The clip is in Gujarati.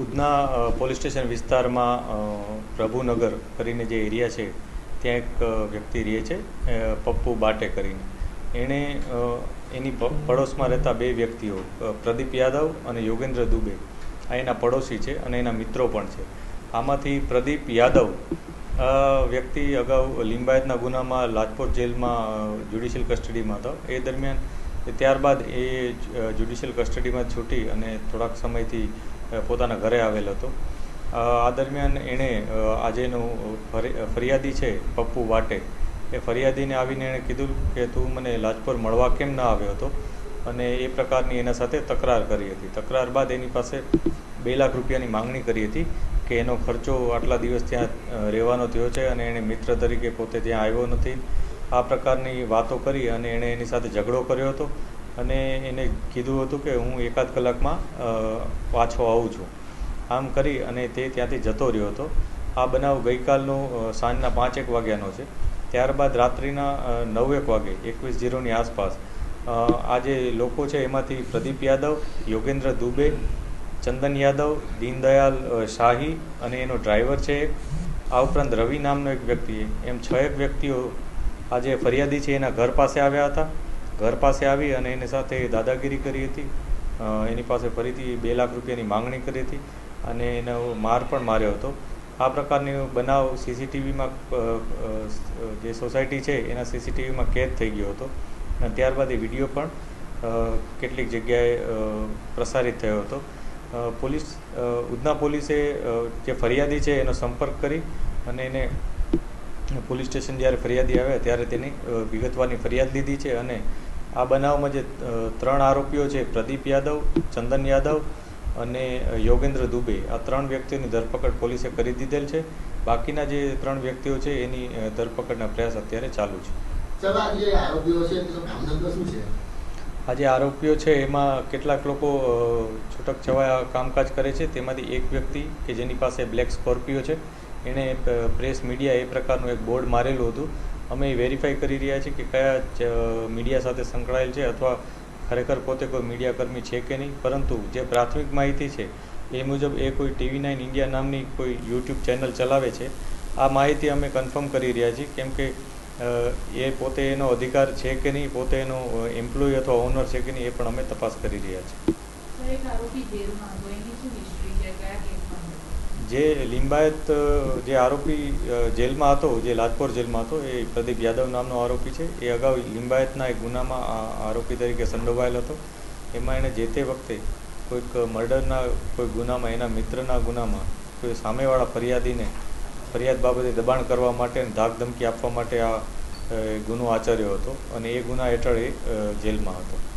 ઉધના પોલીસ સ્ટેશન વિસ્તારમાં પ્રભુનગર કરીને જે એરિયા છે, ત્યાં એક વ્યક્તિ રહે છે પપ્પુ બાટે કરીને. એણે એની પડોશમાં રહેતા બે વ્યક્તિઓ પ્રદીપ યાદવ અને યોગેન્દ્ર દુબે. આ એના પડોશી છે અને એના મિત્રો પણ છે. આમાંથી પ્રદીપ યાદવ આ વ્યક્તિ અગાઉ લિંબાયતના ગુનામાં લાજપોર જેલમાં જ્યુડિશિયલ કસ્ટડીમાં હતો. એ દરમિયાન ત્યારબાદ એ જ્યુડિશિયલ કસ્ટડીમાં છૂટી અને થોડાક સમયથી પોતાના ઘરે આવેલ હતો. આ દરમિયાન એણે આજેનો ફરિ- ફરિયાદી છે, પપ્પુ વાટે. એ ફરિયાદીને આવીને એણે કીધું કે, તું મને લાજપોર મળવા કેમ ના આવ્યો હતો? અને એ પ્રકારની એના સાથે તકરાર કરી હતી. તકરાર બાદ એની પાસે બે લાખ રૂપિયાની માંગણી કરી હતી કે એનો ખર્ચો આટલા દિવસ ત્યાં રહેવાનો થયો છે અને એણે મિત્ર તરીકે પોતે ત્યાં આવ્યો નથી. આ પ્રકારની વાતો કરી અને એણે એની સાથે ઝઘડો કર્યો હતો. અને એને કીધું હતું કે હું એકાદ કલાકમાં પાછો આવું છું. આમ કરી અને તે ત્યાંથી જતો રહ્યો હતો. આ બનાવ ગઈકાલનો સાંજના પાંચેક વાગ્યાનો છે. ત્યારબાદ રાત્રિના નવેક વાગે, એકવીસ જીરોની આસપાસ આ જે લોકો છે એમાંથી પ્રદીપ યાદવ, યોગેન્દ્ર દુબે, ચંદન યાદવ, દીનદયાલ શાહી અને એનો ડ્રાઈવર છે એક. આ ઉપરાંત રવિ નામનો એક વ્યક્તિ એમ છ એક વ્યક્તિઓ આ જે ફરિયાદી છે એના ઘર પાસે આવ્યા હતા. ઘર પાસે આવી અને એની સાથે દાદાગીરી કરી હતી. એની પાસે ફરીથી બે લાખ રૂપિયાની માંગણી કરી હતી અને એનો માર પણ માર્યો હતો. આ પ્રકારની બનાવ સીસીટીવીમાં જે સોસાયટી છે એના સીસીટીવીમાં કેદ થઈ ગયો હતો. અને ત્યારબાદ એ વીડિયો પણ કેટલીક જગ્યાએ પ્રસારિત થયો હતો. પોલીસ ઉધના પોલીસે જે ફરિયાદી છે એનો સંપર્ક કરી અને એને પોલીસ સ્ટેશન જ્યારે ફરિયાદી આવ્યા ત્યારે તેની વિગતવારની ફરિયાદ લીધી છે અને આ બનાવમાં જે ત્રણ આરોપીઓ છે પ્રદીપ યાદવ ચંદન યાદવ અને યોગેન્દ્ર દુબે. આ ત્રણ વ્યક્તિઓની ધરપકડ પોલીસે કરી દીધેલ છે. બાકીના જે ત્રણ વ્યક્તિઓ છે એની ધરપકડના પ્રયાસ અત્યારે ચાલુ છે. આ જે આરોપીઓ છે એમાં કેટલાક લોકો છૂટક છવાયા કામકાજ કરે છે. તેમાંથી એક વ્યક્તિ કે જેની પાસે બ્લેક સ્કોર્પિયો છે. એણે પ્રેસ મીડિયા એ પ્રકારનું એક બોર્ડ મારેલું હતું. અમે એ વેરીફાઈ કરી રહ્યા છીએ કે કયા મીડિયા સાથે સંકળાયેલ છે અથવા ખરેખર પોતે કોઈ મીડિયાકર્મી છે કે નહીં. પરંતુ જે પ્રાથમિક માહિતી છે એ મુજબ એ કોઈ ટીવી નાઇન ઇન્ડિયા નામની કોઈ યુટ્યુબ ચેનલ ચલાવે છે. આ માહિતી અમે કન્ફર્મ કરી રહ્યા છીએ કેમ કે એ પોતે એનો અધિકાર છે કે નહીં, પોતે એનો એમ્પ્લોય અથવા ઓનર છે કે નહીં એ પણ અમે તપાસ કરી રહ્યા છીએ. જે લિંબાયત જે આરોપી જેલમાં હતો, જે લાજપોર જેલમાં હતો, એ પ્રદીપ યાદવ નામનો આરોપી છે. એ અગાઉ લિંબાયતના એક ગુનામાં આરોપી તરીકે સંડોવાયેલ હતો. એમાં એણે જે તે વખતે કોઈક મર્ડરના, કોઈ ગુનામાં, એના મિત્રના ગુનામાં કોઈ સામેવાળા ફરિયાદીને, ફરિયાદ બાબતે દબાણ કરવા માટે ધાક ધમકી આપવા માટે આ ગુનો આચર્યો હતો અને એ ગુના હેઠળ એ જેલમાં હતો.